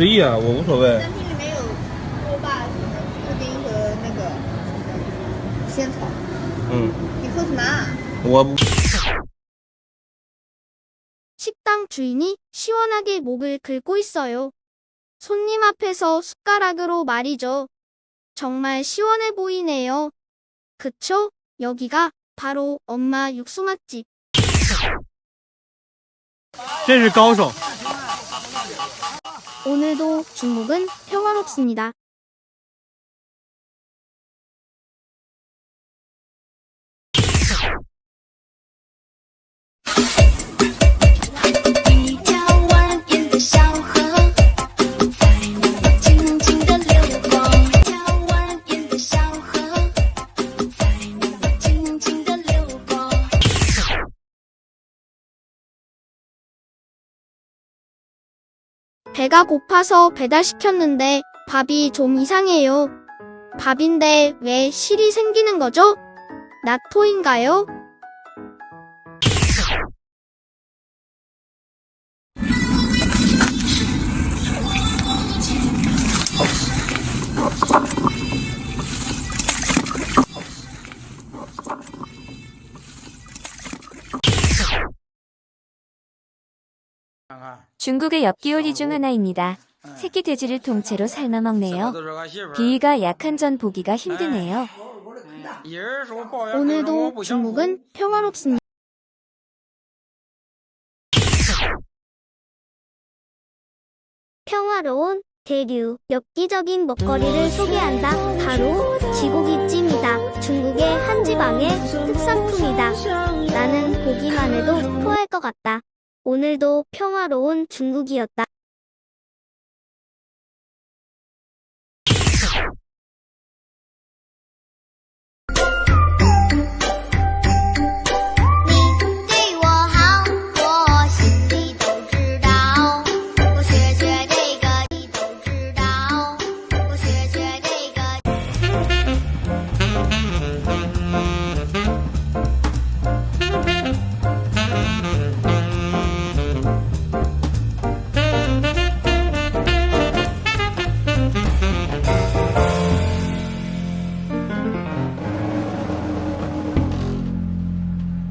随意啊，我无所谓。单品里面有锅巴什么的，布丁和那个仙草。嗯，你喝什么啊？我 식당 주인이 시원하게 목을 긁고 있어요. 손님 앞에서 숟가락으로 말이죠. 정말 시원해 보이네요. 그쵸? 여기가 바로 엄마 육수 맛집. 真是高手。 오늘도 중국은 평화롭습니다. 배가 고파서 배달시켰는데 밥이 좀 이상해요. 밥인데 왜 실이 생기는 거죠? 나토인가요? 중국의 엽기요리 중 하나입니다. 새끼 돼지를 통째로 삶아 먹네요. 비위가 약한 전 보기가 힘드네요. 오늘도 중국은 평화롭습니다. 평화로운 대류, 엽기적인 먹거리를 소개한다. 바로 쥐고기찜이다. 중국의 한 지방의 특산품이다. 나는 보기만 해도 토할 것 같다. 오늘도 평화로운 중국이었다.